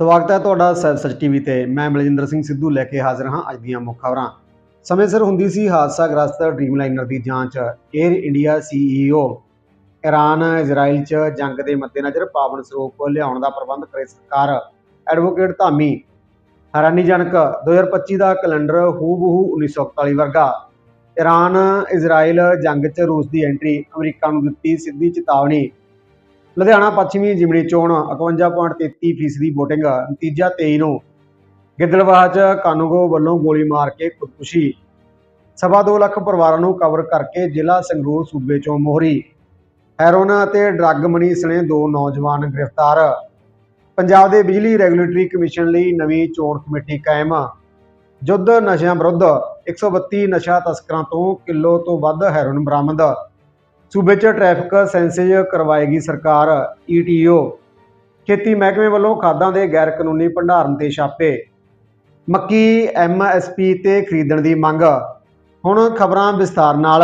ਸਵਾਗਤ ਹੈ ਤੁਹਾਡਾ ਸੈਬ ਸੱਚ ਟੀਵੀ ਤੇ। ਮੈਂ ਮਲਜਿੰਦਰ ਸਿੰਘ ਸਿੱਧੂ ਲੈ ਕੇ ਹਾਜ਼ਰ ਹਾਂ ਅੱਜ ਦੀਆਂ ਮੁੱਖ ਖਬਰਾਂ। ਸਮੇਂ ਸਿਰ ਹੁੰਦੀ ਸੀ ਹਾਦਸਾਗ੍ਰਸਤ ਡ੍ਰੀਮਲਾਈਨਰ ਦੀ ਜਾਂਚ। Air India CEO Iran Israel 'ਚ ਜੰਗ ਦੇ ਮੱਦੇਨਜ਼ਰ ਪਾਵਨ ਸਰੂਪ ਲਿਆਉਣ ਦਾ ਪ੍ਰਬੰਧ ਕਰੇ ਸਰਕਾਰ। ਐਡਵੋਕੇਟ ਧਾਮੀ ਹੈਰਾਨੀਜਨਕ 2025 ਦਾ ਕੈਲੰਡਰ ਹੂਬਹੂ 1941 ਵਰਗਾ। ਇਰਾਨ ਇਜ਼ਰਾਈਲ ਜੰਗ 'ਚ ਰੂਸ ਦੀ ਐਂਟਰੀ ਅਮਰੀਕਾ ਨੂੰ ਦਿੱਤੀ ਸਿੱਧੀ ਚੇਤਾਵਨੀ। ਲੁਧਿਆਣਾ ਪੱਛਮੀ ਜਿਮਣੀ ਚੋਣ 51.33% ਫੀਸਦੀ VOTING, ਨਤੀਜਾ 23 ਨੂੰ ਗਿੱਦੜਵਾਹ 'ਚ ਕਾਨੂੰਗੋ ਵੱਲੋਂ ਗੋਲੀ ਮਾਰ ਕੇ ਖੁਦਕੁਸ਼ੀ। ਸਵਾ ਦੋ ਲੱਖ ਪਰਿਵਾਰਾਂ ਨੂੰ ਕਵਰ ਕਰਕੇ ਜ਼ਿਲ੍ਹਾ ਸੰਗਰੂਰ ਸੂਬੇ 'ਚੋਂ ਮੋਹਰੀ। ਹੈਰੋਨ ਅਤੇ ਡਰੱਗ ਮਨੀ ਸਣੇ ਦੋ ਨੌਜਵਾਨ ਗ੍ਰਿਫਤਾਰ। ਪੰਜਾਬ ਦੇ ਬਿਜਲੀ ਰੈਗੂਲੇਟਰੀ ਕਮਿਸ਼ਨ ਲਈ ਨਵੀਂ ਚੋਣ ਕਮੇਟੀ ਕਾਇਮ। ਜੁੱਧ ਨਸ਼ਿਆਂ ਵਿਰੁੱਧ 132 ਨਸ਼ਾ ਤਸਕਰਾਂ ਤੋਂ ਕਿਲੋ ਤੋਂ ਵੱਧ ਹੈਰੋਇਨ ਬਰਾਮਦ। ਸੂਬੇ 'ਚ ਟ੍ਰੈਫਿਕ ਸੈਂਸਿਜ ਕਰਵਾਏਗੀ ਸਰਕਾਰ ਈਟੀਓ ਖੇਤੀ ਮਹਿਕਮੇ ਵੱਲੋਂ ਖਾਦਾਂ ਦੇ ਗੈਰ ਕਾਨੂੰਨੀ ਭੰਡਾਰਨ ਤੇ ਛਾਪੇ। ਮੱਕੀ ਐਮਐਸਪੀ ਤੇ ਖਰੀਦਣ ਦੀ ਮੰਗ। ਹੁਣ ਖਬਰਾਂ ਵਿਸਥਾਰ ਨਾਲ।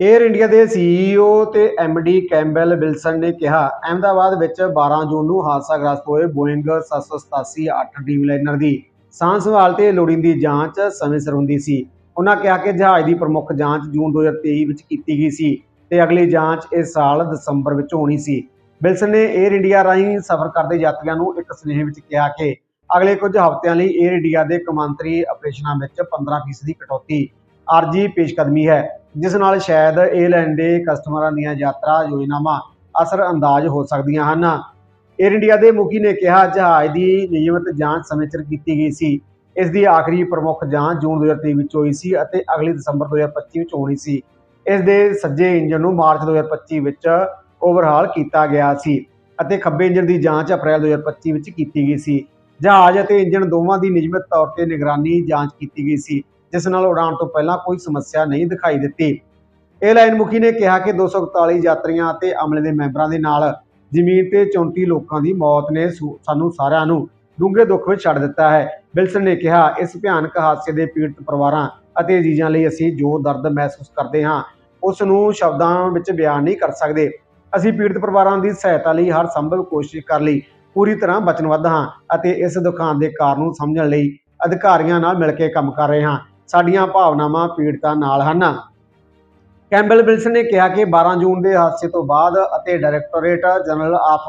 에ਅਰ ਇੰਡੀਆ ਦੇ ਸੀਈਓ ਤੇ ਐਮਡੀ ਕੈਂਬਲ ਵਿਲਸਨ ਨੇ ਕਿਹਾ, ਅਹਿਮਦਾਬਾਦ ਵਿੱਚ 12 ਜੂਨ ਨੂੰ ਹਾਦਸਾਗ੍ਰਸਤ ਹੋਏ ਬੋਇੰਗ 787-8 ਡ੍ਰੀਮਲਾਈਨਰ ਦੀ ਸਾਂਭ ਸੰਭਾਲ ਤੇ ਲੋੜੀਂਦੀ ਜਾਂਚ ਸਮੇਂ ਸਿਰ ਹੁੰਦੀ ਸੀ। ਉਹਨਾਂ ਕਿਹਾ ਕਿ ਜਹਾਜ਼ ਦੀ ਪ੍ਰਮੁੱਖ ਜਾਂਚ ਜੂਨ 2023 ਵਿੱਚ ਕੀਤੀ ਗਈ ਸੀ ਤੇ ਅਗਲੀ ਜਾਂਚ ਇਸ ਸਾਲ ਦਸੰਬਰ ਵਿੱਚ ਹੋਣੀ ਸੀ। ਵਿਲਸਨ ਨੇ 에ਅਰ ਇੰਡੀਆ ਰਾਹੀਂ ਸਫ਼ਰ ਕਰਦੇ ਯਾਤਰੀਆਂ ਨੂੰ ਇੱਕ ਸੁਨੇਹੇ ਵਿੱਚ ਕਿਹਾ ਕਿ ਅਗਲੇ ਕੁਝ ਹਫ਼ਤਿਆਂ ਲਈ 에ਅਰ ਇੰਡੀਆ ਦੇ ਕਮਾਂਤਰੀ ਆਪਰੇਸ਼ਨਾਂ ਵਿੱਚ 15% ਦੀ ਕਟੌਤੀ ਅਰਜ਼ੀ ਪੇਸ਼ਕਦਮੀ ਹੈ, ਜਿਸ ਨਾਲ ਸ਼ਾਇਦ 에ਅਰਲਾਈਨ ਦੇ ਕਸਟਮਰਾਂ ਦੀਆਂ ਯਾਤਰਾ ਯੋਜਨਾਵਾਂ ਅਸਰਅੰਦਾਜ਼ ਹੋ ਸਕਦੀਆਂ ਹਨ। 에ਅਰ ਇੰਡੀਆ ਦੇ ਮੁਖੀ ਨੇ ਕਿਹਾ, ਜਹਾਜ਼ ਦੀ ਨਿਯਮਤ ਜਾਂਚ ਸਮੇਂ ਸਿਰ ਕੀਤੀ ਗਈ ਸੀ। ਇਸ ਦੀ ਆਖਰੀ ਪ੍ਰਮੁੱਖ ਜਾਂਚ ਜੂਨ 2023 ਵਿੱਚ ਹੋਈ ਸੀ ਅਤੇ ਅਗਲੀ ਦਸੰਬਰ 2025 ਵਿੱਚ ਹੋਣੀ ਸੀ। ਇਸ ਦੇ ਸੱਜੇ ਇੰਜਨ ਨੂੰ ਮਾਰਚ 2025 ਵਿੱਚ ਓਵਰਹਾਲ ਕੀਤਾ ਗਿਆ ਸੀ ਅਤੇ ਖੱਬੇ ਇੰਜਨ ਦੀ ਜਾਂਚ ਅਪ੍ਰੈਲ 2025 ਵਿੱਚ ਕੀਤੀ ਗਈ ਸੀ। ਜਹਾਜ਼ ਅਤੇ ਇੰਜਨ ਦੋਵਾਂ ਦੀ ਨਿਯਮਿਤ ਤੌਰ ਤੇ ਨਿਗਰਾਨੀ ਜਾਂਚ ਕੀਤੀ ਗਈ ਸੀ, ਜਿਸ ਨਾਲ ਉਡਾਣ ਤੋਂ ਪਹਿਲਾਂ ਕੋਈ ਸਮੱਸਿਆ ਨਹੀਂ ਦਿਖਾਈ ਦਿੱਤੀ। ਏਅਰਲਾਈਨ ਮੁਖੀ ਨੇ ਕਿਹਾ ਕਿ 241 ਯਾਤਰੀਆਂ ਅਤੇ ਅਮਲੇ ਦੇ ਮੈਂਬਰਾਂ ਦੇ ਨਾਲ ਜ਼ਮੀਨ ਤੇ 34 ਲੋਕਾਂ ਦੀ ਮੌਤ ਨੇ ਸਾਨੂੰ ਸਾਰਿਆਂ ਨੂੰ ਡੂੰਘੇ ਦੁੱਖ ਵਿੱਚ ਛੱਡ ਦਿੱਤਾ ਹੈ। ਵਿਲਸਨ ਨੇ ਕਿਹਾ, ਇਸ ਭਿਆਨਕ ਹਾਦਸੇ ਦੇ ਪੀੜਤ ਪਰਿਵਾਰਾਂ ਅਤੇ ਅਜ਼ੀਜ਼ਾਂ ਲਈ ਅਸੀਂ ਜੋ ਦਰਦ ਮਹਿਸੂਸ ਕਰਦੇ ਹਾਂ, ਉਸ ਨੂੰ ਸ਼ਬਦਾਂ ਵਿੱਚ ਬਿਆਨ ਨਹੀਂ ਕਰ ਸਕਦੇ। ਅਸੀਂ ਪੀੜਤ ਪਰਿਵਾਰਾਂ ਦੀ ਸਹਾਇਤਾ ਲਈ ਹਰ ਸੰਭਵ ਕੋਸ਼ਿਸ਼ ਕਰ ਲਈ, ਪੂਰੀ ਤਰ੍ਹਾਂ ਵਚਨਬੱਧ ਹਾਂ ਅਤੇ ਇਸ ਦੁਖਾਂਤ ਦੇ ਕਾਰਨ ਨੂੰ ਸਮਝਣ ਲਈ ਅਧਿਕਾਰੀਆਂ ਨਾਲ ਮਿਲ ਕੇ ਕੰਮ ਕਰ ਰਹੇ ਹਾਂ। ਸਾਡੀਆਂ ਭਾਵਨਾਵਾਂ ਪੀੜਤਾਂ ਨਾਲ ਹਨ। ਕੈਂਬਲ ਵਿਲਸਨ ਨੇ ਕਿਹਾ ਕਿ 12 ਜੂਨ ਦੇ ਹਾਦਸੇ ਤੋਂ ਬਾਅਦ ਅਤੇ directorate general of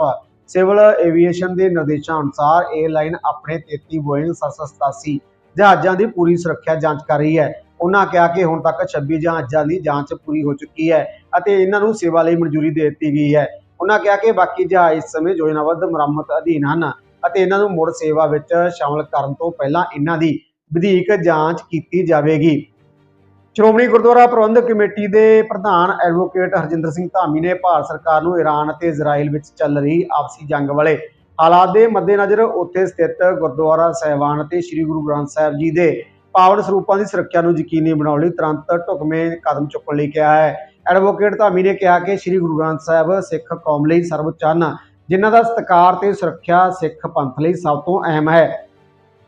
civil aviation ਦੇ ਨਿਰਦੇਸ਼ਾਂ ਅਨੁਸਾਰ 에ਅਰਲਾਈਨ ਆਪਣੇ 33 ਬੋਇੰਗ 787 ਜਹਾਜ਼ਾਂ ਦੀ ਪੂਰੀ ਸੁਰੱਖਿਆ ਜਾਂਚ ਕਰ ਰਹੀ ਹੈ। ਉਹਨਾਂ ਕਿਹਾ ਕਿ ਹੁਣ ਤੱਕ 26 ਜਹਾਜ਼ਾਂ ਦੀ ਜਾਂਚ ਪੂਰੀ ਹੋ ਚੁੱਕੀ ਹੈ ਅਤੇ ਇਹਨਾਂ ਨੂੰ ਸੇਵਾ ਲਈ ਮਨਜ਼ੂਰੀ ਦੇ ਦਿੱਤੀ ਗਈ ਹੈ। ਉਹਨਾਂ ਕਿਹਾ ਕਿ ਬਾਕੀ ਜਹਾਜ਼ ਇਸ ਸਮੇਂ ਯੋਜਨਾਬੱਧ ਮੁਰੰਮਤ ਅਧੀਨ ਹਨ ਅਤੇ ਇਹਨਾਂ ਨੂੰ ਮੁੜ ਸੇਵਾ ਵਿੱਚ ਸ਼ਾਮਲ ਕਰਨ ਤੋਂ ਪਹਿਲਾਂ ਇਹਨਾਂ ਦੀ ਵਧੀਕ ਜਾਂਚ ਕੀਤੀ ਜਾਵੇਗੀ। ਸ਼੍ਰੋਮਣੀ ਗੁਰਦੁਆਰਾ ਪ੍ਰਬੰਧਕ ਕਮੇਟੀ ਦੇ ਪ੍ਰਧਾਨ ਐਡਵੋਕੇਟ ਹਰਜਿੰਦਰ ਸਿੰਘ ਧਾਮੀ ਨੇ ਭਾਰਤ ਸਰਕਾਰ ਨੂੰ ਈਰਾਨ ਅਤੇ ਇਜ਼ਰਾਈਲ ਵਿੱਚ ਚੱਲ ਰਹੀ ਆਪਸੀ ਜੰਗ ਵਾਲੇ ਹਾਲਾਤ ਦੇ ਮੱਦੇਨਜ਼ਰ ਉੱਥੇ ਸਥਿਤ ਗੁਰਦੁਆਰਾ ਸਾਹਿਬਾਨ ਅਤੇ ਸ੍ਰੀ ਗੁਰੂ ਗ੍ਰੰਥ ਸਾਹਿਬ ਜੀ ਦੇ ਪਾਵਨ ਸਰੂਪਾਂ ਦੀ ਸੁਰੱਖਿਆ ਨੂੰ ਯਕੀਨੀ ਬਣਾਉਣ ਲਈ ਤੁਰੰਤ ਢੁਕਵੇਂ ਕਦਮ ਚੁੱਕਣ ਲਈ ਕਿਹਾ ਹੈ। ਐਡਵੋਕੇਟ ਧਾਮੀ ਨੇ ਕਿਹਾ ਕਿ ਸ੍ਰੀ ਗੁਰੂ ਗ੍ਰੰਥ ਸਾਹਿਬ ਸਿੱਖ ਕੌਮ ਲਈ ਸਰਵਉੱਚ ਹਨ ਜਿਨ੍ਹਾਂ ਦਾ ਸਤਿਕਾਰ ਤੇ ਸੁਰੱਖਿਆ ਸਿੱਖ ਪੰਥ ਲਈ ਸਭ ਤੋਂ ਅਹਿਮ ਹੈ।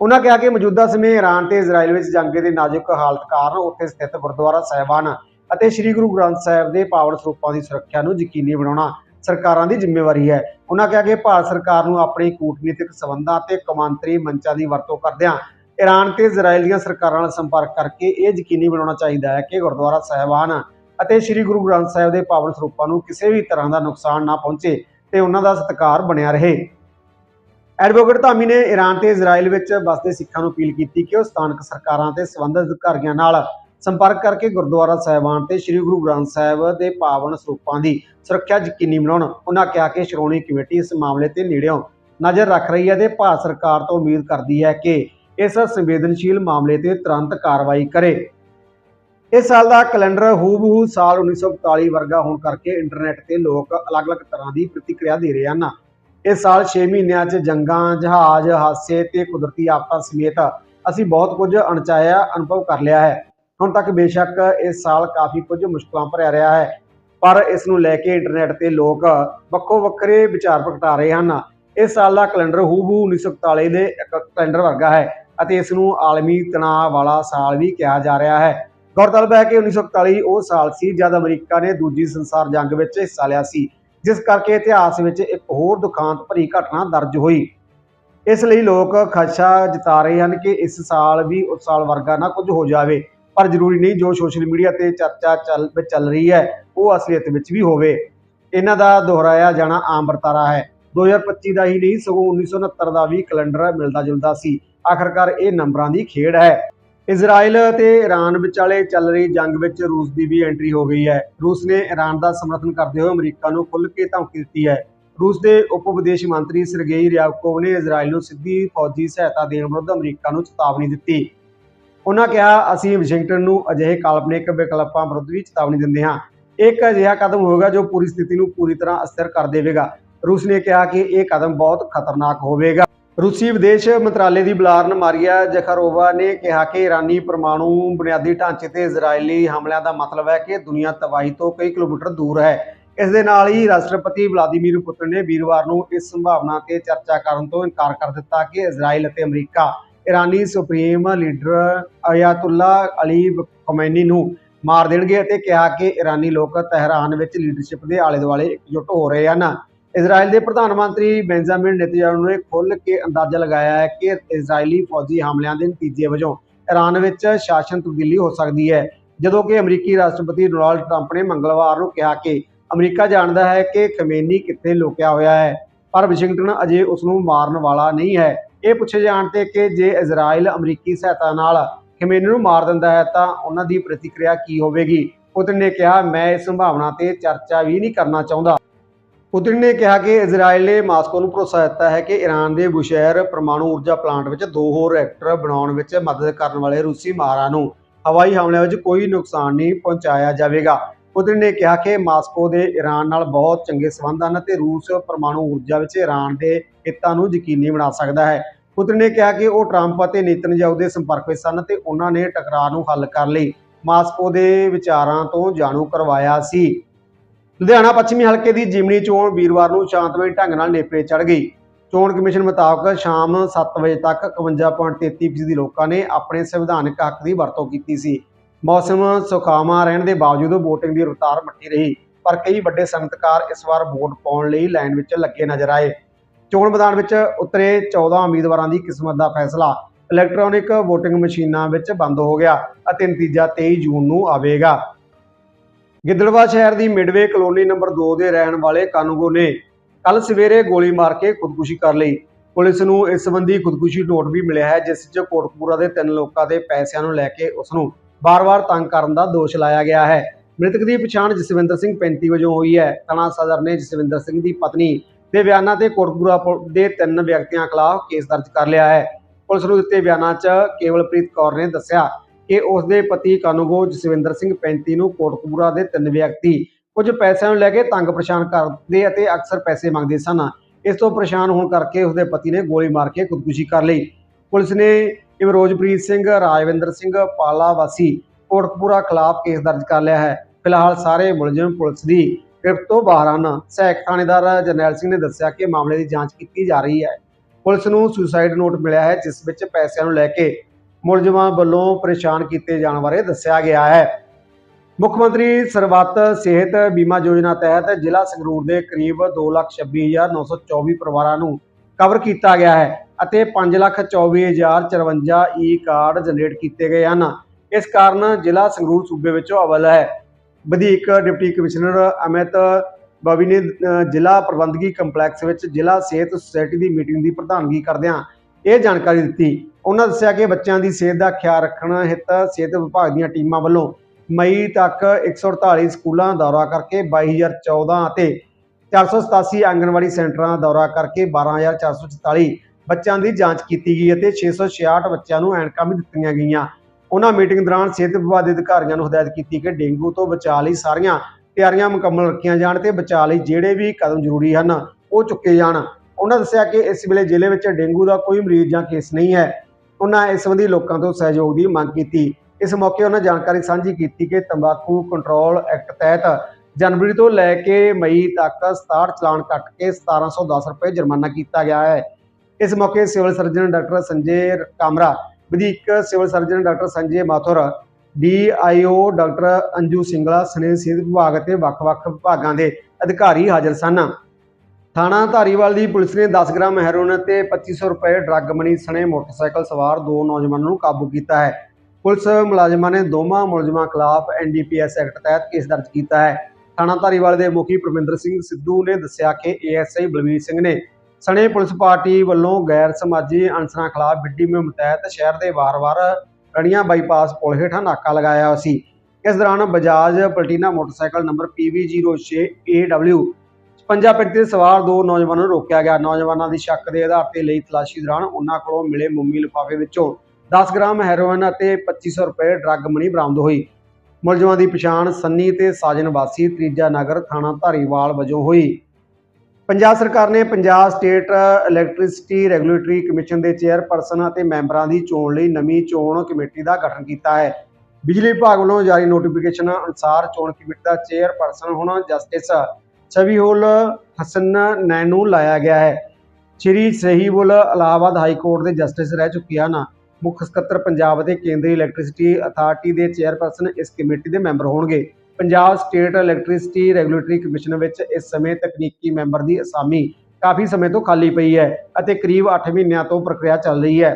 ਉਹਨਾਂ ਕਿਹਾ ਕਿ ਮੌਜੂਦਾ ਸਮੇਂ ਈਰਾਨ ਤੇ ਇਜ਼ਰਾਈਲ ਵਿੱਚ ਜੰਗ ਦੇ ਨਾਜ਼ੁਕ ਹਾਲਤ ਕਾਰਨ ਉੱਥੇ ਸਥਿਤ ਗੁਰਦੁਆਰਾ ਸਾਹਿਬਾਨ ਅਤੇ ਸ੍ਰੀ ਗੁਰੂ ਗ੍ਰੰਥ ਸਾਹਿਬ ਦੇ ਪਾਵਨ ਸਰੂਪਾਂ ਦੀ ਸੁਰੱਖਿਆ ਨੂੰ ਯਕੀਨੀ ਬਣਾਉਣਾ ਸਰਕਾਰਾਂ ਦੀ ਜ਼ਿੰਮੇਵਾਰੀ ਹੈ। ਉਹਨਾਂ ਕਿਹਾ ਕਿ ਭਾਰਤ ਸਰਕਾਰ ਨੂੰ ਆਪਣੀ ਕੂਟਨੀਤਿਕ ਸਬੰਧਾਂ ਤੇ ਕੌਮਾਂਤਰੀ ਮੰਚਾਂ ਦੀ ਵਰਤੋਂ ਕਰਦਿਆਂ ਈਰਾਨ ਤੇ ਇਜ਼ਰਾਈਲ ਦੀਆਂ ਸਰਕਾਰਾਂ ਨਾਲ ਸੰਪਰਕ ਕਰਕੇ ਇਹ ਯਕੀਨੀ ਬਣਾਉਣਾ ਚਾਹੀਦਾ ਹੈ ਕਿ ਗੁਰਦੁਆਰਾ ਸਾਹਿਬਾਨ ਅਤੇ ਸ੍ਰੀ ਗੁਰੂ ਗ੍ਰੰਥ ਸਾਹਿਬ ਦੇ ਪਾਵਨ ਸਰੂਪਾਂ ਨੂੰ ਕਿਸੇ ਵੀ ਤਰ੍ਹਾਂ ਦਾ ਨੁਕਸਾਨ ਨਾ ਪਹੁੰਚੇ ਤੇ ਉਹਨਾਂ ਦਾ ਸਤਿਕਾਰ ਬਣਿਆ ਰਹੇ। ਐਡਵੋਕੇਟ ਧਾਮੀ ਨੇ ਈਰਾਨ ਤੇ ਇਜ਼ਰਾਈਲ ਵਿੱਚ ਵਸਦੇ ਸਿੱਖਾਂ ਨੂੰ ਅਪੀਲ ਕੀਤੀ ਕਿ ਉਹ ਸਥਾਨਕ ਸਰਕਾਰਾਂ ਤੇ ਸੰਬੰਧਿਤ ਅਧਿਕਾਰੀਆਂ ਨਾਲ ਸੰਪਰਕ ਕਰਕੇ ਗੁਰਦੁਆਰਾ ਸਾਹਿਬਾਨ ਤੇ ਸ੍ਰੀ ਗੁਰੂ ਗ੍ਰੰਥ ਸਾਹਿਬ ਦੇ ਪਾਵਨ ਸਰੂਪਾਂ ਦੀ ਸੁਰੱਖਿਆ ਯਕੀਨੀ ਬਣਾਉਣ, ਉਹਨਾਂ ਕਿਹਾ ਕਿ ਸ਼੍ਰੋਮਣੀ ਕਮੇਟੀ ਇਸ ਮਾਮਲੇ ਤੇ ਨੇੜਿਓਂ ਨਜ਼ਰ ਰੱਖ ਰਹੀ ਹੈ ਤੇ ਭਾਰਤ ਸਰਕਾਰ ਤੋਂ ਉਮੀਦ ਕਰਦੀ ਹੈ ਕਿ ਇਸ ਸੰਵੇਦਨਸ਼ੀਲ ਮਾਮਲੇ ਤੇ ਤੁਰੰਤ ਕਾਰਵਾਈ ਕਰੇ। ਇਸ ਸਾਲ ਦਾ ਕੈਲੰਡਰ ਹੂਬਹੂ ਸਾਲ 1941 ਵਰਗਾ ਹੋਣ ਕਰਕੇ ਇੰਟਰਨੈਟ ਤੇ ਲੋਕ ਅਲੱਗ-ਅਲੱਗ ਤਰ੍ਹਾਂ ਦੀ ਪ੍ਰਤੀਕਿਰਿਆ ਦੇ ਰਹੇ ਹਨ। ਇਸ ਸਾਲ 6 ਮਹੀਨਿਆਂ 'ਚ ਜੰਗਾਂ, ਜਹਾਜ਼, ਹਾਦਸੇ ਤੇ ਕੁਦਰਤੀ ਆਫਤਾਂ ਸਮੇਤ ਅਸੀਂ ਬਹੁਤ ਕੁਝ ਅਣਚਾਹਿਆ ਅਨੁਭਵ ਕਰ ਲਿਆ ਹੈ। ਹੁਣ ਤੱਕ ਬੇਸ਼ੱਕ ਇਸ ਸਾਲ ਕਾਫੀ ਕੁਝ ਮੁਸ਼ਕਲਾਂ ਭਰਿਆ ਰਿਹਾ ਹੈ, ਪਰ ਇਸ ਨੂੰ ਲੈ ਕੇ ਇੰਟਰਨੈਟ ਤੇ ਲੋਕ ਵੱਖੋ ਵੱਖਰੇ ਵਿਚਾਰ ਪ੍ਰਗਟਾ ਰਹੇ ਹਨ। ਇਸ ਸਾਲ ਦਾ ਕੈਲੰਡਰ ਹੂਬਹੂ 1941 ਦੇ ਇੱਕ ਕੈਲੰਡਰ ਵਰਗਾ ਹੈ ਅਤੇ ਇਸ ਨੂੰ ਆਲਮੀ ਤਣਾਅ ਵਾਲਾ ਸਾਲ ਵੀ ਕਿਹਾ ਜਾ ਰਿਹਾ ਹੈ। ਗੌਰਤਲਬ ਹੈ ਕਿ 1941 ਉਹ ਸਾਲ ਸੀ ਜਦ ਅਮਰੀਕਾ ਨੇ ਦੂਜੀ ਸੰਸਾਰ ਜੰਗ ਵਿੱਚ ਹਿੱਸਾ ਲਿਆ ਸੀ। ਜਿਸ ਕਰਕੇ ਇਤਿਹਾਸ ਵਿੱਚ ਇੱਕ ਹੋਰ ਦੁਖਾਂਤ ਭਰੀ ਘਟਨਾ ਦਰਜ ਹੋਈ। ਇਸ ਲਈ ਲੋਕ ਖਦਸ਼ਾ ਜਤਾ ਰਹੇ ਹਨ ਕਿ ਇਸ ਸਾਲ ਵੀ ਉਸ ਸਾਲ ਵਰਗਾ ਨਾ ਕੁਝ ਹੋ ਜਾਵੇ। ਪਰ ਜ਼ਰੂਰੀ ਨਹੀਂ ਜੋ ਸੋਸ਼ਲ ਮੀਡੀਆ ਤੇ ਚਰਚਾ ਚੱਲ ਚੱਲ ਰਹੀ ਹੈ, ਉਹ ਅਸਲੀਅਤ ਵਿੱਚ ਵੀ ਹੋਵੇ। ਇਹਨਾਂ ਦਾ ਦੁਹਰਾਇਆ ਜਾਣਾ ਆਮ ਵਰਤਾਰਾ ਹੈ। 2025 ਦਾ ਹੀ ਨਹੀਂ, ਸਗੋਂ 1969 ਦਾ ਵੀ ਕੈਲੰਡਰ ਮਿਲਦਾ ਜੁਲਦਾ ਸੀ। ਆਖਰਕਾਰ ਇਹ ਨੰਬਰਾਂ ਦੀ ਖੇਡ ਹੈ। ਇਜ਼ਰਾਈਲ ਅਤੇ ਈਰਾਨ ਵਿਚਾਲੇ ਚੱਲ ਰਹੀ ਜੰਗ ਵਿੱਚ ਰੂਸ ਦੀ ਵੀ ਐਂਟਰੀ ਹੋ ਗਈ ਹੈ। ਰੂਸ ਨੇ ਈਰਾਨ ਦਾ ਸਮਰਥਨ ਕਰਦੇ ਹੋਏ ਅਮਰੀਕਾ ਨੂੰ ਖੁੱਲ੍ਹ ਕੇ ਧਮਕੀ ਦਿੱਤੀ ਹੈ। ਰੂਸ ਦੇ ਉਪ ਵਿਦੇਸ਼ ਮੰਤਰੀ ਸਰਗੇਈ ਰਿਆਬਕੋਵ ਨੇ ਇਜ਼ਰਾਈਲ ਨੂੰ ਸਿੱਧੀ ਫੌਜੀ ਸਹਾਇਤਾ ਦੇਣ ਵਿਰੁੱਧ ਅਮਰੀਕਾ ਨੂੰ ਚੇਤਾਵਨੀ ਦਿੱਤੀ। ਉਹਨਾਂ ਕਿਹਾ, ਅਸੀਂ ਵਾਸ਼ਿੰਗਟਨ ਨੂੰ ਅਜਿਹੇ ਕਾਲਪਨਿਕ ਵਿਕਲਪਾਂ ਵਿਰੁੱਧ ਵੀ ਚੇਤਾਵਨੀ ਦਿੰਦੇ ਹਾਂ। ਇੱਕ ਅਜਿਹਾ ਕਦਮ ਹੋਵੇਗਾ ਜੋ ਪੂਰੀ ਸਥਿਤੀ ਨੂੰ ਪੂਰੀ ਤਰ੍ਹਾਂ ਅਸਰ ਕਰ ਦੇਵੇਗਾ। ਰੂਸ ਨੇ ਕਿਹਾ ਕਿ ਇਹ ਕਦਮ ਬਹੁਤ ਖਤਰਨਾਕ ਹੋਵੇਗਾ। ਰੂਸੀ ਵਿਦੇਸ਼ ਮੰਤਰਾਲੇ ਦੀ ਬੁਲਾਰਨ ਮਾਰੀਆ ਜ਼ਖਰੋਵਾ ਨੇ ਕਿਹਾ ਕਿ ਇਰਾਨੀ ਪਰਮਾਣੂ ਬੁਨਿਆਦੀ ਢਾਂਚੇ ਤੇ ਇਜ਼ਰਾਈਲੀ ਹਮਲਿਆਂ ਦਾ ਮਤਲਬ ਹੈ ਕਿ ਦੁਨੀਆ ਤਬਾਹੀ ਤੋਂ ਕਈ ਕਿਲੋਮੀਟਰ ਦੂਰ ਹੈ। ਇਸ ਦੇ ਨਾਲ ਹੀ ਰਾਸ਼ਟਰਪਤੀ ਵਲਾਦੀਮੀਰ ਪੁਤਿਨ ਨੇ ਵੀਰਵਾਰ ਨੂੰ ਇਸ ਸੰਭਾਵਨਾ ਤੇ ਚਰਚਾ ਕਰਨ ਤੋਂ ਇਨਕਾਰ ਕਰ ਦਿੱਤਾ ਕਿ ਇਜ਼ਰਾਈਲ ਅਤੇ ਅਮਰੀਕਾ ਇਰਾਨੀ supreme leader Ayatollah Ali Khamenei ਨੂੰ ਮਾਰ ਦੇਣਗੇ ਅਤੇ ਕਿਹਾ ਕਿ ਇਰਾਨੀ ਲੋਕ ਤਹਿਰਾਨ ਵਿੱਚ ਲੀਡਰਸ਼ਿਪ ਦੇ ਆਲੇ ਦੁਆਲੇ ਇਕਜੁੱਟ ਹੋ ਰਹੇ ਹਨ। ਇਜ਼ਰਾਈਲ ਦੇ ਪ੍ਰਧਾਨ ਮੰਤਰੀ ਬੈਂਜਾਮਿਨ ਨੇਤਨਯਾਹੂ ਨੇ ਖੁੱਲ੍ਹ ਕੇ ਅੰਦਾਜ਼ਾ ਲਗਾਇਆ ਹੈ ਕਿ ਇਜ਼ਰਾਈਲੀ ਫੌਜੀ ਹਮਲਿਆਂ ਦੇ ਨਤੀਜੇ ਵਜੋਂ ਇਰਾਨ ਵਿੱਚ ਸ਼ਾਸਨ ਤਬਦੀਲੀ ਹੋ ਸਕਦੀ ਹੈ। ਜਦੋਂ ਕਿ ਅਮਰੀਕੀ ਰਾਸ਼ਟਰਪਤੀ ਡੋਨਾਲਡ ਟਰੰਪ ਨੇ ਮੰਗਲਵਾਰ ਨੂੰ ਕਿਹਾ ਕਿ ਅਮਰੀਕਾ ਜਾਣਦਾ ਹੈ ਕਿ ਖਮੇਨੀ ਕਿੱਥੇ ਲੁਕਿਆ ਹੋਇਆ ਹੈ, ਪਰ ਵਾਸ਼ਿੰਗਟਨ ਅਜੇ ਉਸ ਨੂੰ ਮਾਰਨ ਵਾਲਾ ਨਹੀਂ ਹੈ। ਇਹ ਪੁੱਛੇ ਜਾਣ ਤੇ ਕਿ ਜੇ ਇਜ਼ਰਾਈਲ ਅਮਰੀਕੀ ਸਹਾਇਤਾ ਨਾਲ ਖਮੇਨੀ ਨੂੰ ਮਾਰ ਦਿੰਦਾ ਹੈ ਤਾਂ ਉਹਨਾਂ ਦੀ ਪ੍ਰਤੀਕਿਰਿਆ ਕੀ ਹੋਵੇਗੀ? ਪੁਤਿਨ ਨੇ ਕਿਹਾ, ਮੈਂ ਇਸ ਸੰਭਾਵਨਾ ਤੇ ਚਰਚਾ ਵੀ ਨਹੀਂ ਕਰਨਾ ਚਾਹੁੰਦਾ। ਪੁਤਿਨ ਨੇ ਕਿਹਾ ਕਿ ਇਜ਼ਰਾਈਲ ਨੇ ਮਾਸਕੋ ਨੂੰ ਭਰੋਸਾ ਦਿੱਤਾ ਹੈ ਕਿ ਈਰਾਨ ਦੇ ਬੁਸ਼ਹਿਰ ਪਰਮਾਣੂ ਊਰਜਾ ਪਲਾਂਟ ਵਿੱਚ ਦੋ ਹੋਰ ਰਿਐਕਟਰ ਬਣਾਉਣ ਵਿੱਚ ਮਦਦ ਕਰਨ ਵਾਲੇ ਰੂਸੀ ਮਾਹਰਾਂ ਨੂੰ ਹਵਾਈ ਹਮਲਿਆਂ ਵਿੱਚ ਕੋਈ ਨੁਕਸਾਨ ਨਹੀਂ ਪਹੁੰਚਾਇਆ ਜਾਵੇਗਾ। ਪੁਤਿਨ ਨੇ ਕਿਹਾ ਕਿ ਮਾਸਕੋ ਦੇ ਈਰਾਨ ਨਾਲ ਬਹੁਤ ਚੰਗੇ ਸਬੰਧ ਹਨ ਤੇ ਰੂਸ ਪਰਮਾਣੂ ਊਰਜਾ ਵਿੱਚ ਈਰਾਨ ਦੇ ਹਿੱਤਾਂ ਨੂੰ ਯਕੀਨੀ ਬਣਾ ਸਕਦਾ ਹੈ। ਪੁਤਿਨ ਨੇ ਕਿਹਾ ਕਿ ਉਹ ਟਰੰਪ ਅਤੇ ਨੇਤਨਯਾਹੂ ਦੇ ਸੰਪਰਕ ਵਿੱਚ ਸਨ ਤੇ ਉਹਨਾਂ ਨੇ ਟਕਰਾਅ ਨੂੰ ਹੱਲ ਕਰਨ ਲਈ। ਮਾਸਕੋ ਦੇ ਵਿਚਾਰਾਂ ਤੋਂ ਜਾਣੂ ਕਰਵਾਇਆ ਸੀ। ਲੁਧਿਆਣਾ ਪੱਛਮੀ ਹਲਕੇ ਦੀ ਜਿਮਨੀ ਚੋਣ ਵੀਰਵਾਰ ਨੂੰ ਸ਼ਾਂਤਮਈ ਢੰਗ ਨਾਲ ਨੇਪਰੇ ਚੜ ਗਈ। ਚੋਣ ਕਮਿਸ਼ਨ ਮੁਤਾਬਕ ਸ਼ਾਮ 7 ਵਜੇ ਤੱਕ 51.33% ਦੀ ਲੋਕਾਂ ਨੇ ਆਪਣੇ ਸੰਵਿਧਾਨਕ ਹੱਕ ਦੀ ਵਰਤੋਂ ਕੀਤੀ ਸੀ। ਮੌਸਮ ਸੁਖਾਵਾਂ ਰਹਿਣ ਦੇ ਬਾਵਜੂਦ VOTING ਦੀ ਰਫ਼ਤਾਰ ਮੱਠੀ ਰਹੀ, ਪਰ ਕਈ ਵੱਡੇ ਸੰਗਤਕਾਰ ਇਸ ਵਾਰ ਵੋਟ ਪਾਉਣ ਲਈ ਲਾਈਨ ਵਿੱਚ ਲੱਗੇ ਨਜ਼ਰ ਆਏ। ਚੋਣ ਮੈਦਾਨ ਵਿੱਚ ਉਤਰੇ 14 ਉਮੀਦਵਾਰਾਂ ਦੀ ਕਿਸਮਤ ਦਾ ਫੈਸਲਾ, ਇਲੈਕਟ੍ਰੋਨਿਕ VOTING ਮਸ਼ੀਨਾਂ ਵਿੱਚ ਬੰਦ ਹੋ ਗਿਆ ਅਤੇ ਨਤੀਜਾ 23 ਜੂਨ ਨੂੰ ਆਵੇਗਾ। ਗਿੱਦੜਵਾ ਸ਼ਹਿਰ ਦੀ ਮਿਡਵੇ ਕਲੋਨੀ ਨੰਬਰ 2 ਦੇ ਰਹਿਣ ਵਾਲੇ ਕਾਨੂੰਗੋ ਨੇ ਕੱਲ ਸਵੇਰੇ ਗੋਲੀ ਮਾਰ ਕੇ ਖੁਦਕੁਸ਼ੀ ਕਰ ਲਈ। ਪੁਲਿਸ ਨੂੰ ਇਸ ਸੰਬੰਧੀ ਖੁਦਕੁਸ਼ੀ ਨੋਟ ਵੀ ਮਿਲਿਆ ਹੈ, ਜਿਸ 'ਚ ਕੋਟਕਪੂਰਾ ਦੇ ਤਿੰਨ ਲੋਕਾਂ ਦੇ ਪੈਸਿਆਂ ਨੂੰ ਲੈ ਕੇ ਉਸ ਨੂੰ ਬਾਰ-ਬਾਰ ਤੰਗ ਕਰਨ ਦਾ ਦੋਸ਼ ਲਾਇਆ ਗਿਆ ਹੈ। ਮ੍ਰਿਤਕ ਦੀ ਪਛਾਣ ਜਸਵਿੰਦਰ ਸਿੰਘ 35 ਵਜੋਂ ਹੋਈ ਹੈ। ਥਾਣਾ ਸਦਰ ਨੇ ਜਸਵਿੰਦਰ ਸਿੰਘ ਦੀ ਪਤਨੀ ਦੇ ਬਿਆਨਾਂ ਤੇ ਕੋਟਕਪੂਰਾ ਦੇ ਤਿੰਨ ਵਿਅਕਤੀਆਂ ਖਿਲਾਫ ਕੇਸ ਦਰਜ ਕਰ ਲਿਆ ਹੈ। ਪੁਲਿਸ ਨੂੰ ਦਿੱਤੇ ਬਿਆਨਾਂ 'ਚ ਕੇਵਲਪ੍ਰੀਤ ਕੌਰ ਨੇ ਦੱਸਿਆ ਕਿ ਉਸ ਦੇ ਪਤੀ ਕਾਨੂੰਗੋ ਜਸਵਿੰਦਰ ਸਿੰਘ 35 ਨੂੰ ਕੋਟਕਪੂਰਾ ਦੇ ਤਿੰਨ ਵਿਅਕਤੀ ਕੁਝ ਪੈਸਿਆਂ ਨੂੰ ਲੈ ਕੇ ਤੰਗ ਪਰੇਸ਼ਾਨ ਕਰਦੇ ਅਤੇ ਅਕਸਰ ਪੈਸੇ ਮੰਗਦੇ ਸਨ। ਇਸ ਤੋਂ ਪਰੇਸ਼ਾਨ ਹੋਣ ਕਰਕੇ ਉਸ ਦੇ ਪਤੀ ਨੇ ਗੋਲੀ ਮਾਰ ਕੇ ਖੁਦਕੁਸ਼ੀ ਕਰ ਲਈ। ਪੁਲਿਸ ਨੇ ਇਮਰੋਜਪ੍ਰੀਤ ਸਿੰਘ, ਰਾਜਵਿੰਦਰ ਸਿੰਘ, ਪਾਲਾ ਵਾਸੀ ਕੋਟਕਪੂਰਾ ਖਿਲਾਫ ਕੇਸ ਦਰਜ ਕਰ ਲਿਆ ਹੈ। ਫਿਲਹਾਲ ਸਾਰੇ ਮੁਲਜ਼ਮ ਪੁਲਿਸ ਦੀ ਗ੍ਰਿਫਤ ਤੋਂ ਬਾਹਰ ਹਨ। ਸਹਾਇਕ ਥਾਣੇਦਾਰ ਜਰਨੈਲ ਸਿੰਘ ਨੇ ਦੱਸਿਆ ਕਿ ਮਾਮਲੇ ਦੀ ਜਾਂਚ ਕੀਤੀ ਜਾ ਰਹੀ ਹੈ। ਪੁਲਿਸ ਨੂੰ ਸੁਸਾਈਡ ਨੋਟ ਮਿਲਿਆ ਹੈ, ਜਿਸ ਵਿੱਚ ਪੈਸਿਆਂ ਨੂੰ ਲੈ ਕੇ ਮੁਲਜ਼ਮਾਂ ਵੱਲੋਂ ਪਰੇਸ਼ਾਨ ਕੀਤੇ ਜਾਣ ਬਾਰੇ ਦੱਸਿਆ ਗਿਆ ਹੈ। ਮੁੱਖ ਮੰਤਰੀ ਸਰਬੱਤ ਸਿਹਤ ਬੀਮਾ ਯੋਜਨਾ ਤਹਿਤ ਜ਼ਿਲ੍ਹਾ ਸੰਗਰੂਰ ਦੇ ਕਰੀਬ 226924 ਪਰਿਵਾਰਾਂ ਨੂੰ ਕਵਰ ਕੀਤਾ ਗਿਆ ਹੈ ਅਤੇ 524054 ਈ ਕਾਰਡ ਜਨਰੇਟ ਕੀਤੇ ਗਏ ਹਨ। ਇਸ ਕਾਰਨ ਜ਼ਿਲ੍ਹਾ ਸੰਗਰੂਰ ਸੂਬੇ ਵਿੱਚੋਂ ਅਵਲ ਹੈ। ਵਧੀਕ ਡਿਪਟੀ ਕਮਿਸ਼ਨਰ ਅਮਿਤ ਬਵੀ ਨੇ ਜ਼ਿਲ੍ਹਾ ਪ੍ਰਬੰਧਕੀ ਕੰਪਲੈਕਸ ਵਿੱਚ ਜ਼ਿਲ੍ਹਾ ਸਿਹਤ ਸੁਸਾਇਟੀ ਦੀ ਮੀਟਿੰਗ ਦੀ ਪ੍ਰਧਾਨਗੀ ਕਰਦਿਆਂ ਇਹ ਜਾਣਕਾਰੀ ਦਿੱਤੀ। ਉਹਨਾਂ ਦੱਸਿਆ ਕਿ ਬੱਚਿਆਂ ਦੀ ਸਿਹਤ ਦਾ ਖਿਆਲ ਰੱਖਣ, ਹਿੱਤ, ਸਿਹਤ ਵਿਭਾਗ ਦੀਆਂ ਟੀਮਾਂ ਵੱਲੋਂ ਮਈ ਤੱਕ 148 ਸਕੂਲਾਂ ਦਾ ਦੌਰਾ ਕਰਕੇ 22014 ਅਤੇ 487 ਆਂਗਣਵਾੜੀ ਸੈਂਟਰਾਂ ਦਾ ਦੌਰਾ ਕਰਕੇ 12444 ਬੱਚਿਆਂ ਦੀ ਜਾਂਚ ਕੀਤੀ ਗਈ ਅਤੇ 666 ਬੱਚਿਆਂ ਨੂੰ ਐਨਕਾਂ ਵੀ ਦਿੱਤੀਆਂ ਗਈਆਂ। ਉਹਨਾਂ ਮੀਟਿੰਗ ਦੌਰਾਨ ਸਿਹਤ ਵਿਭਾਗ ਦੇ ਅਧਿਕਾਰੀਆਂ ਨੂੰ ਹਦਾਇਤ ਕੀਤੀ ਕਿ ਡੇਂਗੂ ਤੋਂ ਬਚਾਅ ਲਈ ਸਾਰੀਆਂ ਤਿਆਰੀਆਂ ਮੁਕੰਮਲ ਰੱਖੀਆਂ ਜਾਣ ਤੇ ਬਚਾਅ ਲਈ ਜਿਹੜੇ ਵੀ ਕਦਮ ਜ਼ਰੂਰੀ ਹਨ, ਉਹ ਚੁੱਕੇ ਜਾਣ। ਉਹਨਾਂ ਦੱਸਿਆ ਕਿ ਇਸ ਵੇਲੇ ਜ਼ਿਲ੍ਹੇ ਵਿੱਚ ਡੇਂਗੂ ਦਾ ਕੋਈ ਮਰੀਜ਼ ਜਾਂ ਕੇਸ ਨਹੀਂ ਹੈ। ਉਹਨਾਂ ਇਸ ਸੰਬੰਧੀ ਲੋਕਾਂ ਤੋਂ ਸਹਿਯੋਗ ਦੀ ਮੰਗ ਕੀਤੀ। ਇਸ ਮੌਕੇ ਉਹਨਾਂ ਜਾਣਕਾਰੀ ਸਾਂਝੀ ਕੀਤੀ ਕਿ ਤੰਬਾਕੂ ਕੰਟਰੋਲ ਐਕਟ ਤਹਿਤ ਜਨਵਰੀ ਤੋਂ ਲੈ ਕੇ ਮਈ ਤੱਕ 67 ਚਲਾਨ ਕੱਟ ਕੇ 1710 ਰੁਪਏ ਜੁਰਮਾਨਾ ਕੀਤਾ ਗਿਆ ਹੈ। ਇਸ ਮੌਕੇ civil surgeon doctor Sanjay Kamra, ਵਧੀਕ civil surgeon doctor Sanjay Mathur DIO doctor Anju Singla ਸਨੇ ਸਿਹਤ ਵਿਭਾਗ ਅਤੇ ਵੱਖ-ਵੱਖ ਵਿਭਾਗਾਂ ਦੇ ਅਧਿਕਾਰੀ ਹਾਜ਼ਰ ਸਨ। ਥਾਣਾ ਧਾਰੀਵਾਲ ਦੀ ਪੁਲਿਸ ਨੇ 10 ਗ੍ਰਾਮ ਹੈਰੋਇਨ ਤੇ 2500 ਰੁਪਏ ਡਰੱਗ ਮਨੀ ਸਣੇ ਮੋਟਰਸਾਈਕਲ ਸਵਾਰ ਦੋ ਨੌਜਵਾਨਾਂ ਨੂੰ ਕਾਬੂ ਕੀਤਾ ਹੈ। ਪੁਲਿਸ ਮੁਲਾਜ਼ਮਾਂ ਨੇ ਦੋਵਾਂ ਮੁਲਜ਼ਮਾਂ ਖਿਲਾਫ ਐਨਡੀਪੀਐਸ ਐਕਟ ਤਹਿਤ ਕੇਸ ਦਰਜ ਕੀਤਾ ਹੈ। ਥਾਣਾ ਧਾਰੀਵਾਲ ਦੇ ਮੁਖੀ ਪ੍ਰਵਿੰਦਰ ਸਿੰਘ ਸਿੱਧੂ ਨੇ ਦੱਸਿਆ ਕਿ ਏਐਸਆਈ ਬਲਵੀਰ ਸਿੰਘ ਨੇ ਸਣੇ ਪੁਲਿਸ ਪਾਰਟੀ ਵੱਲੋਂ ਗੈਰ ਸਮਾਜੀ ਅਨਸਰਾਂ ਖਿਲਾਫ ਵਿੱਢੀ ਮੁਹਿੰਮ ਤਹਿਤ ਸ਼ਹਿਰ ਦੇ ਵਾਰ-ਵਾਰ ਰਣੀਆਂ ਬਾਈਪਾਸ ਪੁਲ ਹੇਠਾਂ ਨਾਕਾ ਲਗਾਇਆ ਸੀ। ਇਸ ਦੌਰਾਨ Bajaj Platina motorcycle number PV06AW 55 ਦੇ ਸਵਾਰ ਦੋ ਨੌਜਵਾਨਾਂ ਨੂੰ ਰੋਕਿਆ ਗਿਆ। ਨੌਜਵਾਨਾਂ ਦੀ ਸ਼ੱਕ ਦੇ ਆਧਾਰ ਤੇ ਲਈ ਤਲਾਸ਼ੀ ਦੌਰਾਨ ਉਹਨਾਂ ਕੋਲੋਂ ਮਿਲੇ ਮੁੰਮੀ ਲਿਫਾਫੇ ਵਿੱਚੋਂ 10 ਗ੍ਰਾਮ ਹੈਰੋਇਨ ਅਤੇ 2500 ਰੁਪਏ ਡਰੱਗ ਮਨੀ ਬਰਾਮਦ ਹੋਈ। ਮੁਲਜ਼ਮਾਂ ਦੀ ਪਛਾਣ ਸੰਨੀ ਤੇ ਸਾਜਨ ਵਾਸੀ ਤ੍ਰੀਜਾ ਨਗਰ ਥਾਣਾ ਧਾਰੀਵਾਲ ਵਜੋਂ ਹੋਈ। ਪੰਜਾਬ ਸਰਕਾਰ ਨੇ Punjab state electricity regulatory commission ਦੇ ਚੇਅਰਪਰਸਨ ਅਤੇ ਮੈਂਬਰਾਂ ਦੀ ਚੋਣ ਲਈ ਨਵੀਂ ਚੋਣ ਕਮੇਟੀ ਦਾ ਗਠਨ ਕੀਤਾ ਹੈ। ਬਿਜਲੀ ਵਿਭਾਗ ਵੱਲੋਂ ਜਾਰੀ ਨੋਟੀਫਿਕੇਸ਼ਨ ਅਨੁਸਾਰ ਚੋਣ ਕਮੇਟੀ ਦਾ ਚੇਅਰਪਰਸਨ ਹੁਣ ਜਸਟਿਸ ਛਵੀਹੁਲ ਹਸਨ ਨੈਨੂ ਲਾਇਆ ਗਿਆ ਹੈ। ਸ਼੍ਰੀ ਸਹੀਬੁਲ ਇਲਾਹਾਬਾਦ ਹਾਈ ਕੋਰਟ ਦੇ ਜਸਟਿਸ ਰਹਿ ਚੁੱਕੇ ਹਨ। ਮੁੱਖ ਸਕੱਤਰ ਪੰਜਾਬ ਅਤੇ ਕੇਂਦਰੀ ਇਲੈਕਟ੍ਰਿਸਿਟੀ ਅਥਾਰਟੀ ਦੇ ਚੇਅਰਪਰਸਨ ਇਸ ਕਮੇਟੀ ਦੇ ਮੈਂਬਰ ਹੋਣਗੇ। Punjab state electricity regulatory commission ਵਿੱਚ ਇਸ ਸਮੇਂ ਤਕਨੀਕੀ ਮੈਂਬਰ ਦੀ ਅਸਾਮੀ ਕਾਫੀ ਸਮੇਂ ਤੋਂ ਖਾਲੀ ਪਈ ਹੈ ਅਤੇ ਕਰੀਬ 8 ਮਹੀਨਿਆਂ ਤੋਂ ਪ੍ਰਕਿਰਿਆ ਚੱਲ ਰਹੀ ਹੈ।